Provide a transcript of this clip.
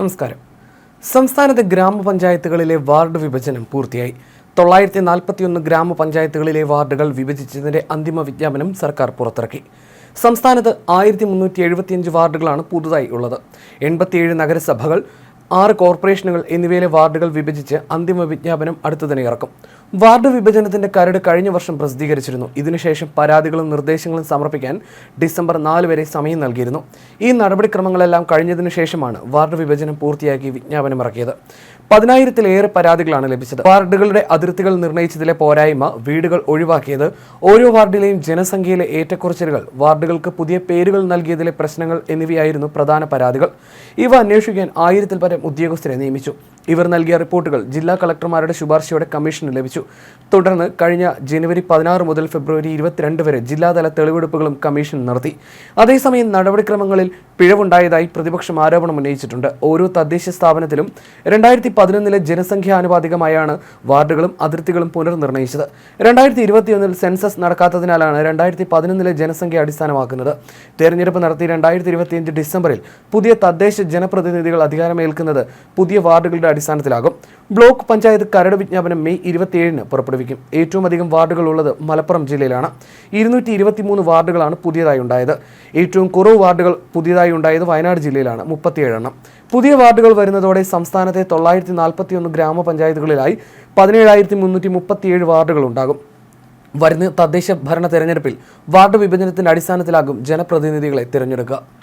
നമസ്കാരം. സംസ്ഥാനത്തെ ഗ്രാമപഞ്ചായത്തുകളിലെ വാർഡ് വിഭജനം പൂർത്തിയായി. തൊള്ളായിരത്തി നാൽപ്പത്തിയൊന്ന് ഗ്രാമപഞ്ചായത്തുകളിലെ വാർഡുകൾ വിഭജിച്ചതിന്റെ അന്തിമ വിജ്ഞാപനം സർക്കാർ പുറത്തിറക്കി. സംസ്ഥാനത്ത് ആയിരത്തി മുന്നൂറ്റി എഴുപത്തിയഞ്ച് വാർഡുകളാണ് പുതുതായി ഉള്ളത്. എൺപത്തിയേഴ് നഗരസഭകൾ ആറ് കോർപ്പറേഷനുകൾ എന്നിവയിലെ വാർഡുകൾ വിഭജിച്ച് അന്തിമ വിജ്ഞാപനം അടുത്തു ഇറക്കും. വാർഡ് വിഭജനത്തിന്റെ കരട് കഴിഞ്ഞ വർഷം പ്രസിദ്ധീകരിച്ചിരുന്നു. ഇതിനുശേഷം പരാതികളും നിർദ്ദേശങ്ങളും സമർപ്പിക്കാൻ ഡിസംബർ നാല് വരെ സമയം നൽകിയിരുന്നു. ഈ നടപടിക്രമങ്ങളെല്ലാം കഴിഞ്ഞതിനു ശേഷമാണ് വാർഡ് വിഭജനം പൂർത്തിയാക്കി വിജ്ഞാപനം ഇറക്കിയത്. പതിനായിരത്തിലേറെ പരാതികളാണ് ലഭിച്ചത്. വാർഡുകളുടെ അതിർത്തികൾ നിർണയിച്ചതിലെ പോരായ്മ വീടുകൾ ഒഴിവാക്കിയത് ഓരോ വാർഡിലെയും ജനസംഖ്യയിലെ ഏറ്റക്കുറച്ചിലുകൾ വാർഡുകൾക്ക് പുതിയ പേരുകൾ നൽകിയതിലെ പ്രശ്നങ്ങൾ എന്നിവയായിരുന്നു പ്രധാന പരാതികൾ. ഇവ അന്വേഷിക്കാൻ ആയിരത്തിൽ പരം ഉദ്യോഗസ്ഥരെ നിയമിച്ചു. ഇവർ നൽകിയ റിപ്പോർട്ടുകൾ ജില്ലാ കളക്ടർമാരുടെ ശുപാർശയോടെ കമ്മീഷന് ലഭിച്ചു. തുടർന്ന് കഴിഞ്ഞ ജനുവരി പതിനാറ് മുതൽ ഫെബ്രുവരി ഇരുപത്തിരണ്ട് വരെ ജില്ലാതല തെളിവെടുപ്പുകളും കമ്മീഷൻ നടത്തി. അതേസമയം നടപടിക്രമങ്ങളിൽ പിഴവുണ്ടായതായി പ്രതിപക്ഷം ആരോപണം ഉന്നയിച്ചിട്ടുണ്ട്. ഓരോ തദ്ദേശ സ്ഥാപനത്തിലും രണ്ടായിരത്തി പതിനൊന്നിലെ ജനസംഖ്യാനുപാതികമായാണ് വാർഡുകളും അതിർത്തികളും പുനർനിർണയിച്ചത്. രണ്ടായിരത്തി ഇരുപത്തിയൊന്നിൽ സെൻസസ് നടക്കാത്തതിനാലാണ് രണ്ടായിരത്തി പതിനൊന്നിലെ ജനസംഖ്യ അടിസ്ഥാനമാക്കുന്നത്. തെരഞ്ഞെടുപ്പ് നടത്തി രണ്ടായിരത്തി ഇരുപത്തിയഞ്ച് ഡിസംബറിൽ പുതിയ തദ്ദേശ ജനപ്രതിനിധികൾ അധികാരമേൽക്കുന്നത് പുതിയ വാർഡുകളുടെ അടിസ്ഥാനത്തിലാകും. ബ്ലോക്ക് പഞ്ചായത്ത് കരട് വിജ്ഞാപനം മെയ് ഇരുപത്തിയേഴിന് പുറപ്പെടുവിക്കും. ഏറ്റവും അധികം വാർഡുകൾ ഉള്ളത് മലപ്പുറം ജില്ലയിലാണ്. ഇരുന്നൂറ്റി ഇരുപത്തിമൂന്ന് വാർഡുകളാണ് പുതിയതായി ഉണ്ടായത്. ഏറ്റവും കുറവ് വാർഡുകൾ പുതിയതായി ഉണ്ടായത് വയനാട് ജില്ലയിലാണ് മുപ്പത്തിയേഴെണ്ണം. പുതിയ വാർഡുകൾ വരുന്നതോടെ സംസ്ഥാനത്തെ തൊള്ളായിരത്തി നാൽപ്പത്തിയൊന്ന് ഗ്രാമപഞ്ചായത്തുകളിലായി പതിനേഴായിരത്തി മുന്നൂറ്റി മുപ്പത്തിയേഴ് വാർഡുകൾ ഉണ്ടാകും. വരുന്ന തദ്ദേശ ഭരണ തെരഞ്ഞെടുപ്പിൽ വാർഡ് വിഭജനത്തിന്റെ അടിസ്ഥാനത്തിലാകും ജനപ്രതിനിധികളെ തിരഞ്ഞെടുക്കുക.